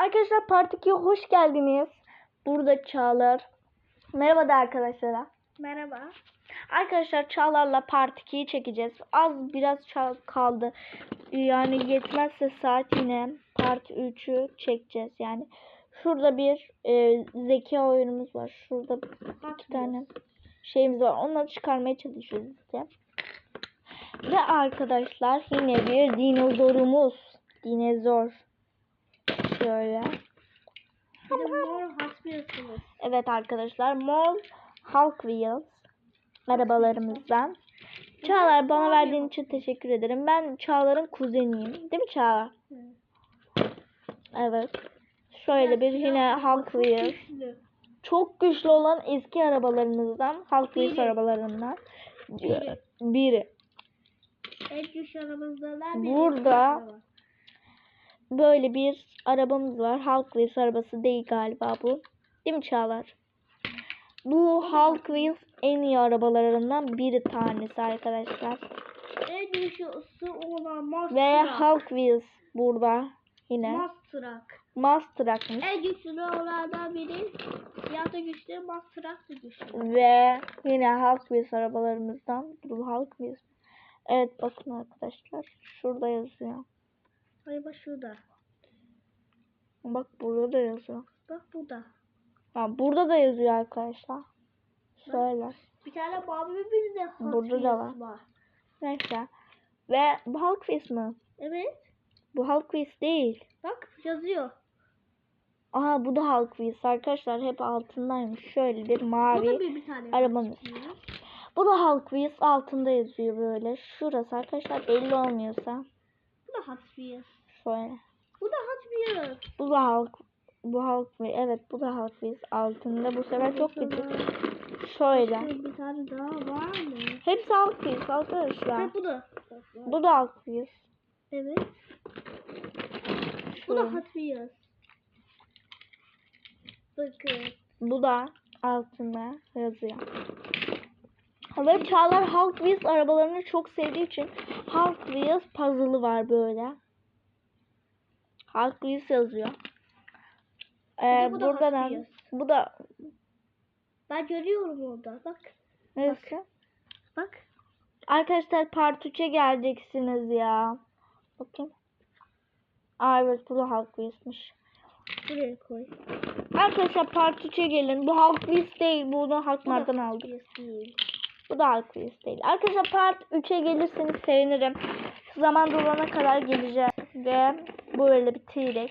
Arkadaşlar Part 2'ye hoş geldiniz. Burada Çağlar. Merhaba da arkadaşlara. Merhaba. Arkadaşlar Çağlar'la Part 2'yi çekeceğiz. Az biraz kaldı. Yani yetmezse saat yine Part 3'ü çekeceğiz yani. Şurada bir e, zeka oyunumuz var. Şurada iki tane şeyimiz var. Onları çıkarmaya çalışıyoruz işte. Ve arkadaşlar yine bir dinozorumuz. Dinozor. Şöyle. Mor. Evet arkadaşlar Mol Hulk Wheels arabalarımızdan. Çağlar bana verdiğin için teşekkür ederim. Ben Çağlar'ın kuzeniyim. Değil mi Çağlar? Evet. Şöyle bir yine Hulk Wheels. Çok güçlü olan eski arabalarımızdan. Hulk Wheels arabalarından. Biri. Biri. En güçlü aramızdan biri. Burada böyle bir arabamız var. Hulk Wheels arabası değil galiba bu. Değil mi Çağlar? Bu Hulk Wheels en iyi arabalarından bir tanesi arkadaşlar. En güçlüsü olan Master. Ve Hulk Wheels burada yine. Master. Master'akmış. En güçlü olanlardan biri. Ya da güçlü Master da güçlü. Ve yine Hulk Wheels arabalarımızdan. Bu Hulk Wheels. Evet bakın arkadaşlar. Şurada yazıyor. Bak şurada. Bak burada da yazıyor. Bak burada. Ha, burada da yazıyor arkadaşlar. Şöyle. Bir tane Barbie bir de Burada da Wheels var. Neyse. Ve bu Hulk Wheels mi? Evet. Bu Hulk Wheels değil. Bak yazıyor. Aha bu da Hulk Wheels arkadaşlar. Hep altındaymış. Şöyle bir Bu da mavi. bir, bir tane. Wheels. Bu da Hulk Wheels altında yazıyor böyle. Şurası arkadaşlar belli olmuyorsa. Bu da Hot Wheels. Şöyle. Bu da Hot Wheels. Bu da Hulk. Bu Hulk Wheels. Evet bu da Hulk Wheels altında. Bu sefer çok küçük. Şöyle. Şöyle bir tane daha var mı? Hepsi Hulk Wheels arkadaşlar. Ha, bu da. Bu da Hulk Wheels. Evet. Bu da Şöyle. Hot Wheels. Bakın. Bu da altında yazıyor. Ve Çağlar Hulk Wheels arabalarını çok sevdiği için Hulk Wheels puzzle'ı var böyle. Hulk Wheels yazıyor. Ee, bu da burada Hot da Wheels. bu da Ben görüyorum orada. Bak. neresi? Bak. Arkadaşlar part 3'e geleceksiniz ya. Bakın. Aa evet bu da Hulk Wheels'miş. Buraya koy. Arkadaşlar part 3'e gelin. Bu Hulk Wheels değil. Bunu Hot aldık. Değil. Bu da Wheels değil. Arkadaşlar part 3'e gelirseniz sevinirim. Zaman dolana kadar geleceğiz. Ve böyle bir T-Rex.